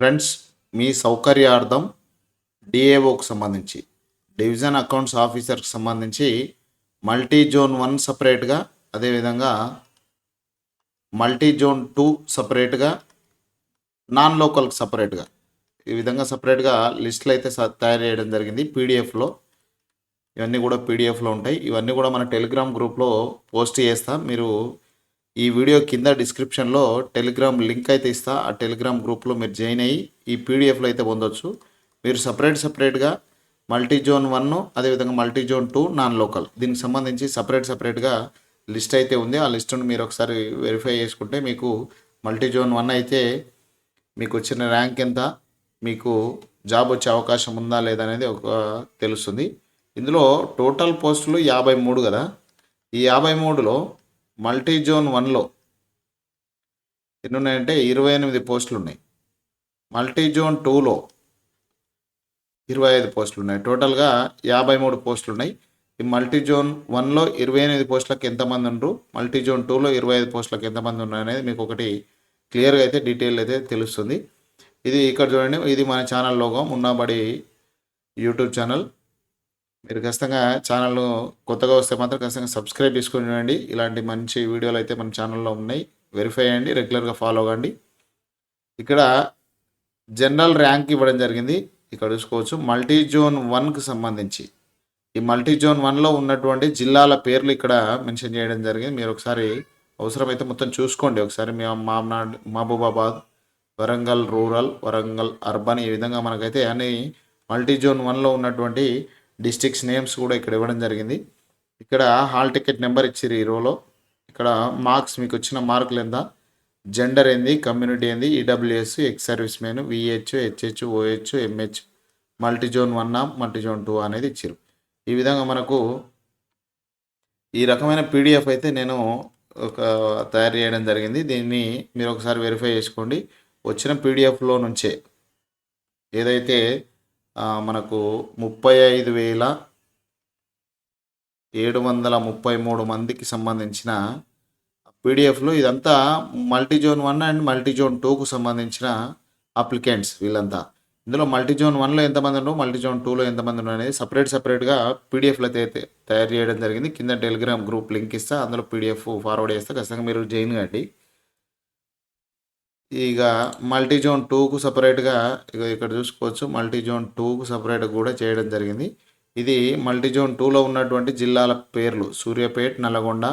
Friends మీ సౌకర్యార్థం డిఏఓకి సంబంధించి division accounts ఆఫీసర్కి సంబంధించి మల్టీ జోన్ వన్ సపరేట్గా అదేవిధంగా మల్టీ జోన్ టూ సపరేట్గా నాన్ లోకల్కి సపరేట్గా. ఈ విధంగా సపరేట్గా లిస్టులు అయితే తయారు చేయడం జరిగింది పీడిఎఫ్లో ఇవన్నీ కూడా పీడిఎఫ్లో ఉంటాయి. ఇవన్నీ కూడా మన టెలిగ్రామ్ గ్రూప్లో పోస్ట్ చేస్తా. మీరు ఈ వీడియో కింద డిస్క్రిప్షన్లో టెలిగ్రామ్ లింక్ అయితే ఇస్తా. ఆ టెలిగ్రామ్ గ్రూప్లో మీరు జాయిన్ అయ్యి ఈ పీడిఎఫ్లో అయితే పొందొచ్చు. మీరు సపరేట్ సపరేట్గా మల్టీ జోన్ వన్ అదేవిధంగా multi zone two non local దీనికి సంబంధించి సపరేట్ సపరేట్గా లిస్ట్ అయితే ఉంది. ఆ లిస్టును మీరు ఒకసారి వెరిఫై చేసుకుంటే మీకు మల్టీ జోన్ వన్ అయితే మీకు వచ్చిన ర్యాంక్ ఎంత మీకు జాబ్ వచ్చే అవకాశం ఉందా లేదా అనేది ఒక తెలుస్తుంది. ఇందులో టోటల్ పోస్టులు యాభై మూడు కదా. ఈ యాభై మూడులో మల్టీ జోన్ వన్లో ఎన్ని ఉన్నాయంటే ఇరవై ఎనిమిది పోస్టులు ఉన్నాయి మల్టీ జోన్ టూలో ఇరవై ఐదు పోస్టులు ఉన్నాయి టోటల్గా యాభై మూడు పోస్టులు ఉన్నాయి ఈ మల్టీ జోన్ వన్లో ఇరవై ఎనిమిది పోస్టులకు ఎంతమంది ఉండరు? మల్టీ జోన్ టూలో ఇరవై ఐదు పోస్టులకు ఎంతమంది ఉన్నారు అనేది మీకు ఒకటి క్లియర్గా అయితే డీటెయిల్ అయితే తెలుస్తుంది. ఇది ఇక్కడ చూడండి ఇది మన ఛానల్ లోగం ఉన్నబడి యూట్యూబ్ ఛానల్. మీరు ఖచ్చితంగా ఛానల్ కొత్తగా వస్తే మాత్రం ఖచ్చితంగా సబ్స్క్రైబ్ చేసుకొని ఇలాంటి మంచి వీడియోలు అయితే మన ఛానల్లో ఉన్నాయి. వెరిఫై అయ్యండి రెగ్యులర్గా ఫాలో అవ్వండి. ఇక్కడ జనరల్ ర్యాంక్ ఇవ్వడం జరిగింది. ఇక్కడ చూసుకోవచ్చు. మల్టీ జోన్ వన్కి సంబంధించి. ఈ మల్టీ జోన్ వన్లో ఉన్నటువంటి జిల్లాల పేర్లు ఇక్కడ మెన్షన్ చేయడం జరిగింది. మీరు ఒకసారి అవసరమైతే మొత్తం చూసుకోండి. ఒకసారి మేము మామనాడ్ మహబూబాబాద్ వరంగల్ రూరల్ వరంగల్ అర్బన్ ఈ విధంగా మనకైతే అన్ని మల్టీ జోన్ వన్లో ఉన్నటువంటి డిస్ట్రిక్ట్స్ నేమ్స్ కూడా ఇక్కడ ఇవ్వడం జరిగింది. ఇక్కడ హాల్ టికెట్ నెంబర్ ఇచ్చిర్రు ఈ రోలో. ఇక్కడ మార్క్స్ మీకు వచ్చిన మార్కులు ఎంత? జెండర్ ఏంది? కమ్యూనిటీ ఏంది? EWS ex servicemen VH HH OH MH multi zone one multi zone two అనేది ఇచ్చారు ఈ విధంగా మనకు ఈ రకమైన పీడిఎఫ్ అయితే నేను ఒక తయారు చేయడం జరిగింది. దీన్ని మీరు ఒకసారి వెరిఫై చేసుకోండి. వచ్చిన పీడిఎఫ్లో నుంచే ఏదైతే మనకు ముప్పై ఐదు వేల ఏడు వందల ముప్పై మూడు మందికి సంబంధించిన పీడిఎఫ్లు. ఇదంతా multi zone one and multi zone టూకు సంబంధించిన అప్లికెంట్స్ వీళ్ళంతా. ఇందులో మల్టీ జోన్ వన్లో ఎంతమంది ఉండవు మల్టీ జోన్ టూలో ఎంతమంది ఉన్నారు అనేది సపరేట్ సపరేట్గా పీడిఎఫ్లు అయితే అయితే తయారు చేయడం జరిగింది. కింద టెలిగ్రామ్ గ్రూప్ లింక్ ఇస్తా అందులో పీడిఎఫ్ ఫార్వర్డ్ చేస్తే. ఖచ్చితంగా మీరు జాయిన్ కండి. ఇక మల్టీ జోన్ టూకు సపరేట్గా ఇక ఇక్కడ చూసుకోవచ్చు. మల్టీ జోన్ టూకు సపరేట్ కూడా చేయడం జరిగింది. ఇది మల్టీ జోన్ టూలో ఉన్నటువంటి జిల్లాల పేర్లు. సూర్యాపేట్ నల్గొండ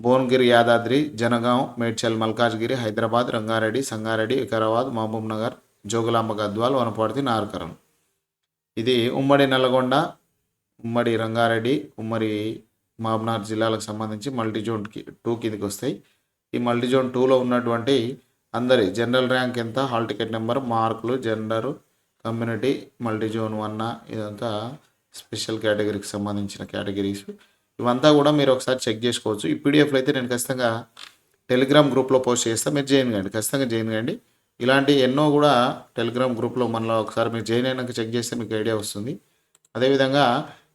భువనగిరి యాదాద్రి జనగాం మేడ్చల్ మల్కాజ్గిరి హైదరాబాద్ రంగారెడ్డి సంగారెడ్డి వికారాబాద్ మహబూబ్ నగర్ జోగులాంబ గద్వాల్ వనపర్తి నారకరం. ఇది ఉమ్మడి నల్గొండ ఉమ్మడి రంగారెడ్డి ఉమ్మడి మహబూబ్నగర్ జిల్లాలకు సంబంధించి మల్టీ జోన్ టూ కిందకి వస్తాయి ఈ మల్టీ జోన్ టూలో ఉన్నటువంటి అందరి జనరల్ ర్యాంక్ ఎంత? హాల్ టికెట్ నెంబర్ మార్కులు gender community multi zone one ఇదంతా స్పెషల్ కేటగిరీకి సంబంధించిన కేటగిరీస్. ఇవంతా కూడా మీరు ఒకసారి చెక్ చేసుకోవచ్చు. ఈ పీడిఎఫ్లు అయితే నేను ఖచ్చితంగా టెలిగ్రామ్ గ్రూప్లో పోస్ట్ చేస్తాను మీరు జాయిన్ కండి. ఖచ్చితంగా జాయిన్ కండి. ఇలాంటి ఎన్నో కూడా టెలిగ్రామ్ గ్రూప్లో మనలో ఒకసారి మీరు జాయిన్ అయినాక చెక్ చేస్తే మీకు ఐడియా వస్తుంది. అదేవిధంగా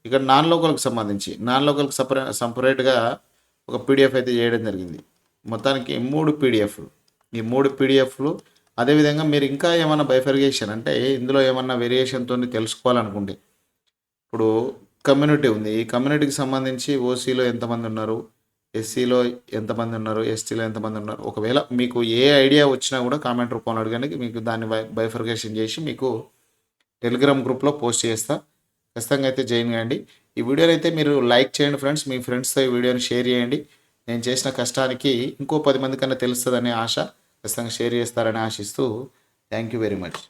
ఇక్కడ నాన్ లోకల్కి సంబంధించి నాన్ లోకల్కి సపరే సపరేట్గా ఒక పీడిఎఫ్ అయితే చేయడం జరిగింది. మొత్తానికి మూడు పీడిఎఫ్లు. ఈ మూడు పీడిఎఫ్లు అదేవిధంగా మీరు ఇంకా ఏమైనా బైఫర్గేషన్ అంటే ఇందులో ఏమన్నా వేరియేషన్తో తెలుసుకోవాలనుకుంటే. ఇప్పుడు కమ్యూనిటీ ఉంది. ఈ కమ్యూనిటీకి సంబంధించి ఓసీలో ఎంతమంది ఉన్నారు? ఎస్సీలో ఎంతమంది ఉన్నారు? ఎస్టీలో ఎంతమంది ఉన్నారు? ఒకవేళ మీకు ఏ ఐడియా వచ్చినా కూడా కామెంట్ రూపంలో అడగడానికి మీకు దాన్ని బైఫర్గేషన్ చేసి మీకు టెలిగ్రామ్ గ్రూప్లో పోస్ట్ చేస్తా. ఖచ్చితంగా అయితే జాయిన్ కాండి ఈ వీడియోని అయితే మీరు లైక్ చేయండి ఫ్రెండ్స్ మీ ఫ్రెండ్స్తో ఈ వీడియోని షేర్ చేయండి. నేను చేసిన కష్టానికి ఇంకో పది మంది కన్నా తెలుస్తుందనే ఆశ ఖచ్చితంగా షేర్ చేస్తారని ఆశిస్తూ థ్యాంక్ యూ వెరీ మచ్